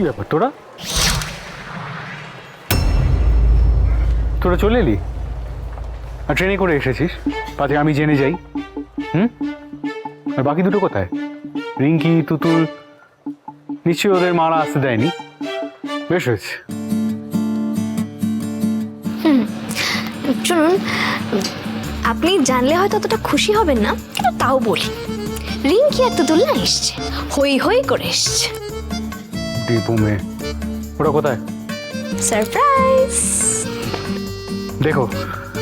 কি ব্যাপার, তোরা? তোরা চলে এলি? আর ট্রেনে করে এসেছিস? পাতে আমি জেনে যাই। হুম? আর বাকি দুটো কোথায়? রিঙ্কি, তুতুল, নিশ্চয়ই ওদের মারা আসতে দেয়নি। বেশ হয়েছে। শুনুন আপনি জানলে হয়তো অতটা খুশি হবেন না, কিন্তু তাও বলি। রিঙ্কি তুতুল না এসছে। হই হই করে এসছে। মেয়ে ওরা কোথায়? সারপ্রাইজ দেখো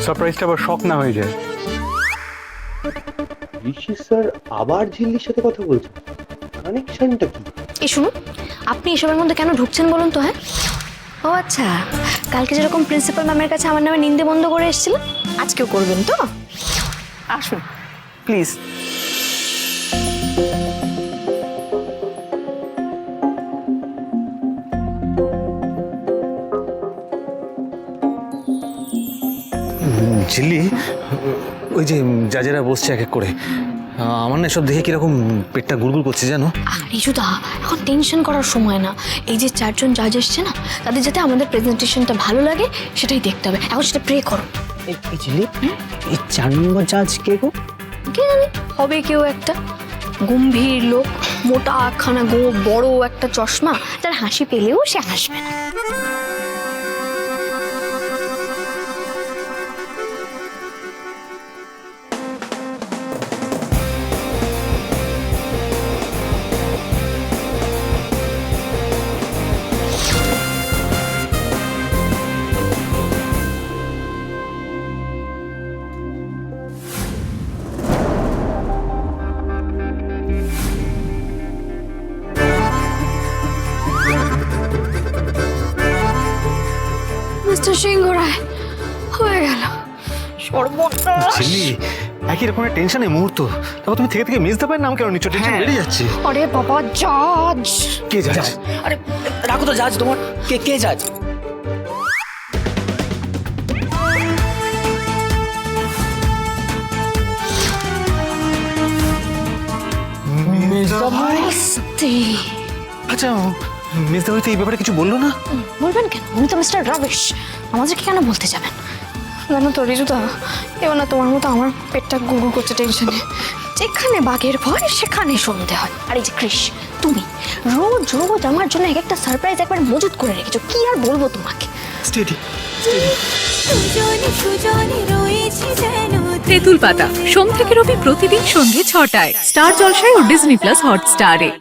সারপ্রাইজটা আবার শখ না হয়ে যায়। ঋষি স্যার আবার ঝিল্লির সাথে কথা বলছে কানেকশনটা কি? এ শুনুন আপনি এসবের মধ্যে কেন ঢুকছেন বলুন তো হ্যাঁ? ও আচ্ছা কালকে যেরকম প্রিন্সিপাল ম্যামের কাছে আমার নামে নিন্দে বন্ধ করে এসেছিলেন আজকেও করবেন তো? আসুন প্লিজ ঝিল্লি? ওই যে জাজেরা বসছে এক এক করে। আমার না সব দেখে কীরকম পেটটা গুড়গুড় করছে জানো? আর রিজুদা এখন টেনশন করার সময় না। এই যে চারজন জাজ এসছে না তাদের যাতে আমাদের প্রেজেন্টেশনটা ভালো লাগে সেটাই দেখতে হবে। এখন সেটা প্রে করো। এই ঝিলি এই চার নম্বর জাজ কে গো? কে জানে হবে কেউ একটা। গম্ভীর লোক মোটা খানা গো বড় একটা চশমা তার হাসি পেলেও সে হাসবে না। মিস্টার সিংহ রায় হয়ে গেল। সর্বনাশ। ঝিল্লি একই রকমের টেনশনে মুহূর্ত। তারপর তুমি থেকে থেকে মিস দেবে নাম কেন নিচ্ছ টেনশন বেড়ে যাচ্ছে। আরে বাবা জাজ কে জাজ আরে রাখো তো জাজ তোমার কে কে জাজ আচ্ছা মিস দা হয়তো এই ব্যাপারে কিছু বলল না? বলবেন কেন? উনি তো মিস্টার রাবিশ। আমাদেরকে কেন বলতে যাবেন? জানো তো রিজুদা এবার না তোমার মতো আমার পেটটা গুড়গুড় করছে টেনশনে। যেখানে বাঘের ভয় সেখানে সন্ধে হয়। আর এই যে কৃষ তুমি রোজ রোজ আমার জন্য এক একটা সারপ্রাইজ একবার মজুত করে রেখেছো। কি আর বলব তোমাকে? স্টেডি সুজনে সুজনে রয়েছে যেন তেঁতুল পাতা সোম থেকে রবি প্রতিদিন সন্ধে ছটায়। স্টার জলসায় ও ডিজনি প্লাস হটস্টারে।